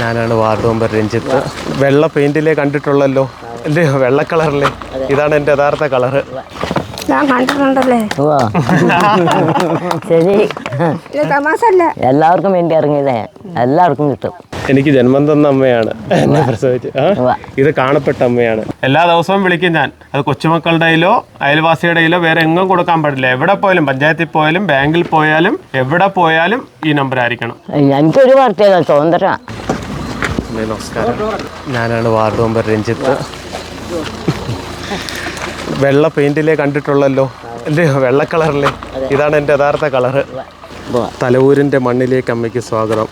ഞാനാണ് ward member Ranjith. വെള്ള പെയിന്റിലേ കണ്ടിട്ടുള്ളല്ലോ. അല്ലേ? വെള്ള കളറിലെ. ഇതാണ് എന്റെ യഥാർത്ഥ കളറ്. ഞാൻ കണ്ടിട്ടുണ്ടല്ലേ? ശരി. എല്ലാവർക്കും വേണ്ടി ഇറങ്ങിയതേ. എല്ലാവർക്കും കിട്ടും. എനിക്ക് ജന്മം തന്ന അമ്മയാണ്. എന്നെ പ്രസവിച്ച്. ഇത് കാണപ്പെട്ട അമ്മയാണ്. എല്ലാ ദിവസവും വിളിക്കും ഞാൻ. അത് കൊച്ചുമക്കളുടെയിലോ അയൽവാസിയുടെയിലോ വേറെ എങ്ങും കൊടുക്കാൻ പാടില്ല. എവിടെ പോയാലും പഞ്ചായത്തിൽ പോയാലും ബാങ്കിൽ പോയാലും എവിടെ പോയാലും ഈ നമ്പർ ആയിരിക്കണം എനിക്കൊരു വാർത്തയാണ് സ്വതന്ത്രം അമ്മേ, നമസ്കാരം. ഞാനാണ് വാർഡ് മെമ്പർ രഞ്ജിത്ത്. വെള്ള പെയിന്റിലെ കണ്ടിട്ടുള്ളല്ലോ. അല്ലേ വെള്ള കളറിലെ. ഇതാണ് എന്റെ യഥാർത്ഥ കളറ്. തലവൂരിന്റെ മണ്ണിലേക്ക് അമ്മയ്ക്ക് സ്വാഗതം.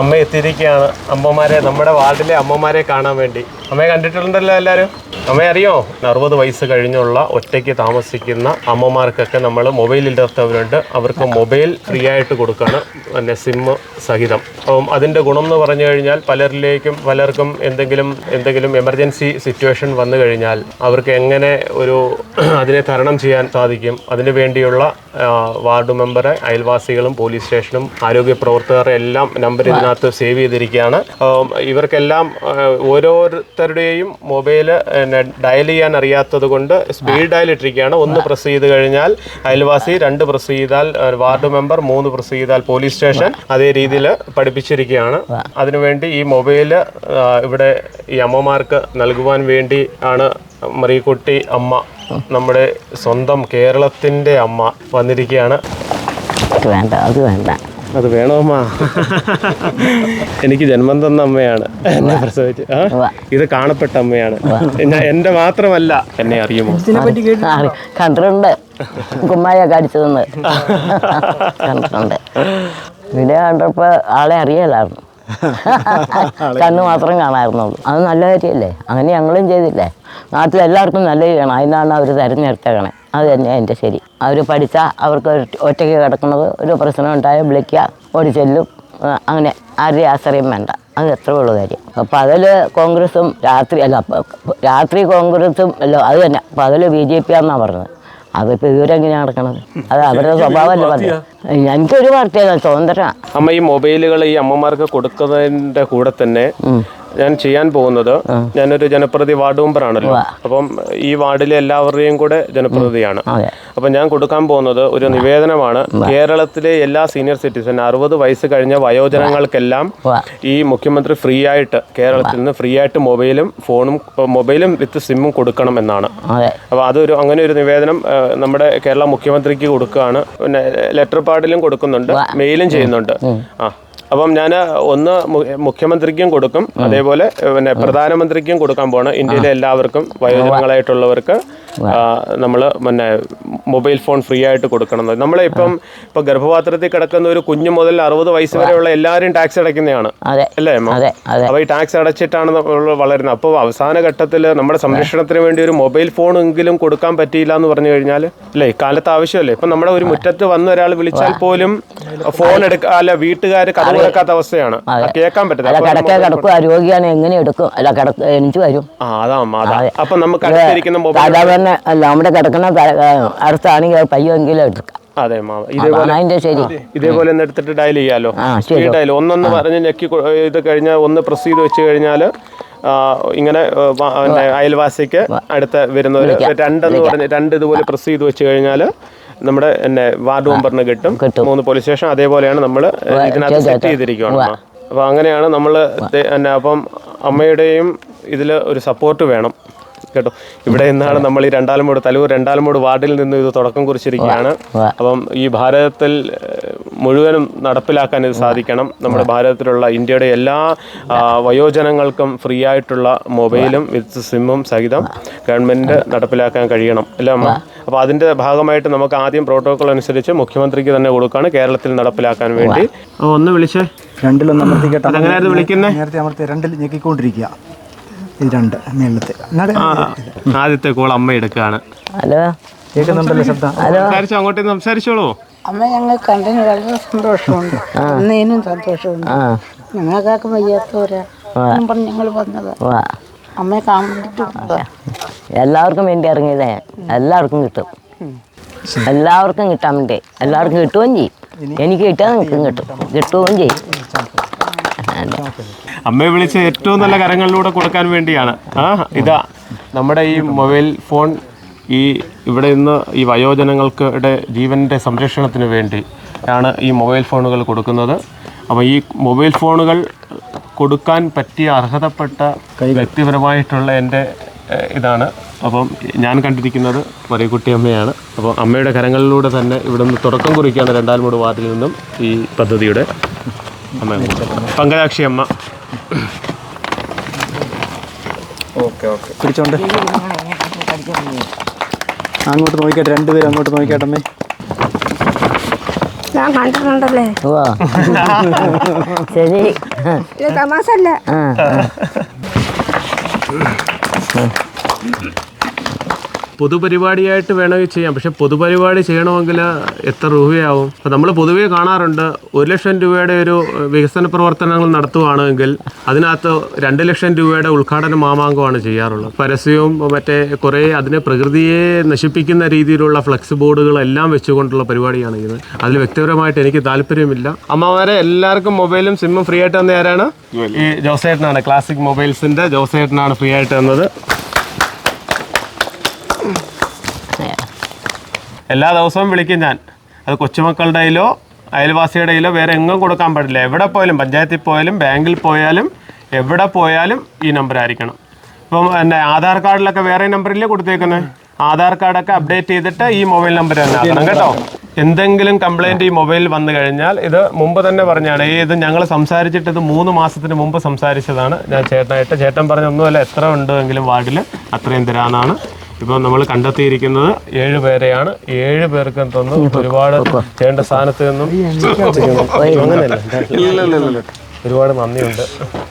അമ്മ എത്തിയിരിക്കുകയാണ്. അമ്മമാരെ നമ്മുടെ വാർഡിലെ അമ്മമാരെ കാണാൻ വേണ്ടി. അമ്മയെ കണ്ടിട്ടുണ്ടല്ലോ എല്ലാവരും അമ്മയെ അറിയോ? അറുപത് വയസ്സ് കഴിഞ്ഞുള്ള ഒറ്റയ്ക്ക് താമസിക്കുന്ന അമ്മമാർക്കൊക്കെ നമ്മൾ മൊബൈൽ ഇല്ലാത്തവരുണ്ട്. അവർക്ക് മൊബൈൽ ഫ്രീ ആയിട്ട് കൊടുക്കുകയാണ് പിന്നെ സിമ്മ് സഹിതം. അപ്പം അതിന്റെ ഗുണം എന്ന് പറഞ്ഞു കഴിഞ്ഞാൽ പലരിലേക്കും പലർക്കും എന്തെങ്കിലും എന്തെങ്കിലും എമർജൻസി സിറ്റുവേഷൻ വന്നു കഴിഞ്ഞാൽ അവർക്ക് എങ്ങനെ ഒരു അതിനെ തരണം ചെയ്യാൻ സാധിക്കും. അതിനു വേണ്ടിയുള്ള വാർഡ് മെമ്പറെ അയൽവാസികളും പോലീസ് സ്റ്റേഷനും ആരോഗ്യ പ്രവർത്തകരെ എല്ലാം നമ്പർ ഇതിനകത്ത് സേവ് ചെയ്തിരിക്കുകയാണ്. ഇവർക്കെല്ലാം ആ, ഓരോരുത്തരുടെയും മൊബൈൽ ഡയൽ ചെയ്യാൻ അറിയാത്തത് കൊണ്ട് സ്പീഡ് ഡയൽ ഇട്ടിരിക്കുകയാണ്. ഒന്ന് പ്രസ് ചെയ്ത് കഴിഞ്ഞാൽ അയൽവാസി രണ്ട് പ്രസ് ചെയ്താൽ വാർഡ് മെമ്പർ മൂന്ന് പ്രസ് ചെയ്താൽ പോലീസ് സ്റ്റേഷൻ അതേ രീതിയിൽ പഠിപ്പിച്ചിരിക്കുകയാണ്. അതിനുവേണ്ടി ഈ മൊബൈൽ ഇവിടെ ഈ അമ്മമാർക്ക് നൽകുവാൻ വേണ്ടി ആണ് മറിയക്കുട്ടി അമ്മ നമ്മുടെ സ്വന്തം കേരളത്തിന്റെ അമ്മ വന്നിരിക്കുകയാണ്. വേണ്ട അത് വേണ്ട. അത് വേണോ അമ്മ എനിക്ക് ജന്മം തന്ന അമ്മയാണ്. എന്നെ പ്രസവിച്ച് ഇത് കാണപ്പെട്ട അമ്മയാണ്. എന്റെ മാത്രമല്ല എന്നെ അറിയുമോ? കണ്ടിട്ടുണ്ട്. കുമ്മായൊക്കെ അടിച്ചതെന്ന് കണ്ടിട്ടുണ്ട്. പിന്നെ കണ്ടപ്പോൾ ആളെ അറിയലായിരുന്നു. കണ്ണ് മാത്രം കാണാമായിരുന്നുള്ളൂ അത് നല്ല കാര്യമല്ലേ? അങ്ങനെ ഞങ്ങളും ചെയ്തില്ലേ? നാട്ടിലെല്ലാവർക്കും നല്ല ചെയ്യണം അതിനാണ് അവർ തിരഞ്ഞെടുത്തേക്കണേ അത് തന്നെ എന്റെ ശരി. അവർ പഠിച്ചാൽ അവർക്ക് ഒറ്റയ്ക്ക് കിടക്കുന്നത് ഒരു പ്രശ്നം ഉണ്ടായാൽ വിളിക്കുക ഓടി ചെല്ലും അങ്ങനെ ആരുടെ ആശ്രയം വേണ്ട. അത് എത്ര ഉള്ള കാര്യം. പകൽ കോൺഗ്രസും രാത്രി അല്ല രാത്രി കോൺഗ്രസും അല്ല അത് തന്നെ. പകൽ ബി ജെ പി ആണെന്നാണ് പറഞ്ഞത്. അതിപ്പോൾ ഇവരെങ്ങനെയാ നടക്കണത്? അത് അവരുടെ സ്വഭാവമല്ലേ പറഞ്ഞത്. എനിക്കൊരു പാർട്ടിയാണ് സ്വതന്ത്ര അമ്മ ഈ മൊബൈലുകൾ ഈ അമ്മമാർക്ക് കൊടുക്കുന്നതിന്റെ കൂടെ തന്നെ ഞാൻ ചെയ്യാൻ പോകുന്നത് ഞാനൊരു ജനപ്രതി വാർഡ് മെമ്പറാണല്ലോ. അപ്പം ഈ വാർഡിലെ എല്ലാവരുടെയും കൂടെ ജനപ്രതിയാണ്. അപ്പം ഞാൻ കൊടുക്കാൻ പോകുന്നത് ഒരു നിവേദനമാണ്. കേരളത്തിലെ എല്ലാ സീനിയർ സിറ്റിസൺ അറുപത് വയസ്സ് കഴിഞ്ഞ വയോജനങ്ങൾക്കെല്ലാം ഈ മുഖ്യമന്ത്രി ഫ്രീ ആയിട്ട് കേരളത്തിൽ നിന്ന് ഫ്രീ ആയിട്ട് മൊബൈലും ഫോണും മൊബൈലും വിത്ത് സിമ്മും കൊടുക്കണം എന്നാണ്. അപ്പോൾ അതൊരു അങ്ങനെ ഒരു നിവേദനം നമ്മുടെ കേരള മുഖ്യമന്ത്രിക്ക് കൊടുക്കുകയാണ്. പിന്നെ ലെറ്റർ പാഡിലും കൊടുക്കുന്നുണ്ട് മെയിലും ചെയ്യുന്നുണ്ട്. ആ. അപ്പം ഞാൻ ഒന്ന് മുഖ്യമന്ത്രിക്കും കൊടുക്കും. അതേപോലെ പിന്നെ പ്രധാനമന്ത്രിക്കും കൊടുക്കാൻ പോണ്. ഇന്ത്യയിലെ എല്ലാവർക്കും വയോജനങ്ങളായിട്ടുള്ളവർക്ക് നമ്മൾ പിന്നെ മൊബൈൽ ഫോൺ ഫ്രീ ആയിട്ട് കൊടുക്കണം. നമ്മളിപ്പം ഇപ്പൊ ഗർഭപാത്രത്തിൽ കിടക്കുന്ന ഒരു കുഞ്ഞു മുതൽ അറുപത് വയസ്സ് വരെയുള്ള എല്ലാവരും ടാക്സ് അടയ്ക്കുന്നതാണ്. അല്ലേ അപ്പൊ ഈ ടാക്സ് അടച്ചിട്ടാണ് വളരുന്നത്. അപ്പോൾ അവസാന ഘട്ടത്തിൽ നമ്മുടെ സംരക്ഷണത്തിന് വേണ്ടി ഒരു മൊബൈൽ ഫോൺ എങ്കിലും കൊടുക്കാൻ പറ്റിയില്ല എന്ന് പറഞ്ഞു കഴിഞ്ഞാൽ അല്ലേ കാലത്ത് ആവശ്യമല്ലേ? ഇപ്പം നമ്മുടെ ഒരു മുറ്റത്ത് വന്ന ഒരാൾ വിളിച്ചാൽ പോലും ഫോൺ എടുക്കുക അല്ല വീട്ടുകാർ കഥ കൊടുക്കാത്ത അവസ്ഥയാണ്. കേൾക്കാൻ പറ്റില്ല കിടക്ക കിടക്കും രോഗിയാണ് എങ്ങനെ എടുക്കും? അല്ല കിടക്ക എനിക്ക് വരും. അപ്പൊ നമുക്ക് സാധാരണ അല്ല നമ്മുടെ ആ, അടുത്താണെങ്കിൽ പയ്യെങ്കിലും എടുക്കാം. അതെ മാ അതാണ് അതിന്റെ ശരി. ഇതേപോലെ ഒന്ന് എടുത്തിട്ട് ഡയൽ ചെയ്യാലോ? സ്പീഡ് ഡയൽ ഒന്നൊന്ന് പറഞ്ഞ് ഞെക്കി ഇത് കഴിഞ്ഞാൽ ഒന്ന് പ്രസ് ചെയ്ത് വെച്ച് കഴിഞ്ഞാൽ ഇങ്ങനെ അയൽവാസിക്ക് അടുത്ത വരുന്നവർ രണ്ടെന്ന് പറഞ്ഞ് രണ്ട് ഇതുപോലെ പ്രസ് ചെയ്ത് വെച്ച് കഴിഞ്ഞാൽ നമ്മുടെ എന്നെ വാർഡ് മെമ്പറിന് കിട്ടും. മൂന്ന് പോലീസ് സ്റ്റേഷൻ അതേപോലെയാണ് നമ്മൾ ഇതിനകത്ത് സെറ്റ് ചെയ്തിരിക്കുകയാണ് അപ്പോൾ അങ്ങനെയാണ് നമ്മൾ എന്നെ അപ്പം അമ്മയുടെയും ഇതിൽ ഒരു സപ്പോർട്ട് വേണം. കേട്ടോ? ഇവിടെ നിന്നാണ് നമ്മൾ ഈ രണ്ടാലും രണ്ടാലമൂട് തലൂർ രണ്ടാലമൂട് വാർഡിൽ നിന്ന് ഇത് തുടക്കം കുറിച്ചിരിക്കുകയാണ്. അപ്പം ഈ ഭാരതത്തിൽ മുഴുവനും നടപ്പിലാക്കാൻ ഇത് സാധിക്കണം. നമ്മുടെ ഭാരതത്തിലുള്ള ഇന്ത്യയുടെ എല്ലാ വയോജനങ്ങൾക്കും ഫ്രീ ആയിട്ടുള്ള മൊബൈലും വിത്ത് സിമ്മും സഹിതം ഗവൺമെന്റ് നടപ്പിലാക്കാൻ കഴിയണം. അല്ലേ അമ്മ? അപ്പോൾ അതിന്റെ ഭാഗമായിട്ട് നമുക്ക് ആദ്യം പ്രോട്ടോകോൾ അനുസരിച്ച് മുഖ്യമന്ത്രിക്ക് തന്നെ കൊടുക്കുകയാണ് കേരളത്തിൽ നടപ്പിലാക്കാൻ വേണ്ടി. ഒന്ന് വിളിച്ചേ. രണ്ടിലൊന്ന് അമർത്തിക്കട്ടെ വിളിക്കുന്നത് വിളിക്കുന്നേ? നേരത്തെ അമർത്തി രണ്ടിൽ ഞെക്കിക്കൊണ്ടിരിക്കുക. ഇത് രണ്ട് മേളത്തെ ആദ്യത്തെ കോൾ അമ്മ എടുക്കുകയാണ്. ഹലോ? കേൾക്കുന്നുണ്ടല്ലോ ശബ്ദം. സംസാരിച്ചോ അങ്ങോട്ടേക്ക് സംസാരിച്ചോളൂ. അമ്മ ഞങ്ങൾ കണ്ടതിന് വളരെ സന്തോഷമുണ്ട്. അന്നേനും സന്തോഷമുണ്ട്. ഞങ്ങൾക്കൊക്കെ വയ്യാത്തവരാ. പറഞ്ഞ് ഞങ്ങൾ വന്നത്. അമ്മയെ കാണാൻ എല്ലാവർക്കും വേണ്ടി ഇറങ്ങിയതേ. എല്ലാവർക്കും കിട്ടും. എല്ലാവർക്കും കിട്ടാൻ വേണ്ടി. എല്ലാവർക്കും കിട്ടുകയും ചെയ്യും. എനിക്ക് കിട്ടാൻ നിൽക്കും കിട്ടും. കിട്ടുകയും ചെയ്യും. അമ്മയെ വിളിച്ച് ഏറ്റവും നല്ല കരങ്ങളിലൂടെ കൊടുക്കാൻ വേണ്ടിയാണ്. ആ ഇതാ നമ്മുടെ ഈ മൊബൈൽ ഫോൺ ഈ ഇവിടെ നിന്ന് ഈ വയോജനങ്ങൾക്ക് ജീവന്റെ സംരക്ഷണത്തിന് വേണ്ടി ആണ് ഈ മൊബൈൽ ഫോണുകൾ കൊടുക്കുന്നത് അപ്പോൾ ഈ മൊബൈൽ ഫോണുകൾ കൊടുക്കാൻ പറ്റിയ അർഹതപ്പെട്ട വ്യക്തിപരമായിട്ടുള്ള എന്റെ ഇതാണ് അപ്പം ഞാൻ കണ്ടിരിക്കുന്നത് മറിയക്കുട്ടി അമ്മയാണ് അപ്പോൾ അമ്മയുടെ കരങ്ങളിലൂടെ തന്നെ ഇവിടെ നിന്ന് തുടക്കം കുറിക്കുകയാണ് രണ്ടാൽമൂട് വാർഡിൽ നിന്നും ഈ പദ്ധതിയുടെ അമ്മ പങ്കജാക്ഷി അമ്മ ഓക്കെ ഓക്കെ പിടിച്ചോണ്ട് അങ്ങോട്ട് നോക്കിക്കട്ടെ രണ്ടുപേരും അങ്ങോട്ട് നോക്കിക്കട്ടെ അമ്മേ. ഞാൻ കണ്ടിട്ടുണ്ടല്ലേ? ശരി. തമാശല്ല. പൊതുപരിപാടിയായിട്ട് വേണമെങ്കിൽ ചെയ്യാം. പക്ഷെ പൊതുപരിപാടി ചെയ്യണമെങ്കിൽ എത്ര രൂപയാവും? അപ്പോൾ നമ്മൾ പൊതുവേ കാണാറുണ്ട് ഒരു ലക്ഷം രൂപയുടെ ഒരു വികസന പ്രവർത്തനങ്ങൾ നടത്തുവാണെങ്കിൽ അതിനകത്ത് രണ്ട് ലക്ഷം രൂപയുടെ ഉദ്ഘാടന മാമാങ്കമാണ് ചെയ്യാറുള്ളത്. പരസ്യവും മറ്റേ കുറേ അതിനെ പ്രകൃതിയെ നശിപ്പിക്കുന്ന രീതിയിലുള്ള ഫ്ലെക്സ് ബോർഡുകളെല്ലാം വെച്ചുകൊണ്ടുള്ള പരിപാടിയാണ് ഇത്. അതിൽ വ്യക്തിപരമായിട്ട് എനിക്ക് താല്പര്യമില്ല. അമ്മമാരെ എല്ലാവർക്കും മൊബൈലും സിമ്മും ഫ്രീ ആയിട്ട് തന്ന ആരാണ്? ഈ ജോസേട്ടനാണ്. ക്ലാസിക് മൊബൈൽസിന്റെ ജോസേട്ടനാണ് ഫ്രീ ആയിട്ട് തന്നത്. എല്ലാ ദിവസവും വിളിക്കും ഞാൻ. അത് കൊച്ചുമക്കളുടെ കയ്യിലോ അയൽവാസിയുടെ കയ്യിലോ വേറെ എങ്ങും കൊടുക്കാൻ പാടില്ല. എവിടെ പോയാലും പഞ്ചായത്തിൽ പോയാലും ബാങ്കിൽ പോയാലും എവിടെ പോയാലും ഈ നമ്പർ ആയിരിക്കണം. ഇപ്പം എന്റെ ആധാർ കാർഡിലൊക്കെ വേറെ നമ്പറില്ലേ കൊടുത്തേക്കുന്നത് ആധാർ കാർഡൊക്കെ അപ്ഡേറ്റ് ചെയ്തിട്ട് ഈ മൊബൈൽ നമ്പർ തന്നെ ആക്കണം കേട്ടോ. എന്തെങ്കിലും കംപ്ലൈന്റ് ഈ മൊബൈൽ വന്നു കഴിഞ്ഞാൽ ഇത് മുമ്പ് തന്നെ പറഞ്ഞാണ്. ഈ ഇത് ഞങ്ങൾ സംസാരിച്ചിട്ട് ഇത് മൂന്ന് മാസത്തിന് മുമ്പ് സംസാരിച്ചതാണ് ഞാൻ ചേട്ടനായിട്ട്. ചേട്ടൻ പറഞ്ഞ ഒന്നുമല്ല എത്ര ഉണ്ടെങ്കിലും വാർഡിൽ അത്രയും തരാമെന്നാണ് ഇപ്പോൾ നമ്മൾ കണ്ടെത്തിയിരിക്കുന്നത് ഏഴ് പേരെയാണ്. ഏഴ് പേർക്ക് തോന്നുന്നു ഒരുപാട് ചെയ്യേണ്ട സ്ഥാനത്ത് നിന്നും. അങ്ങനെയല്ല. ഒരുപാട് നന്ദിയുണ്ട്.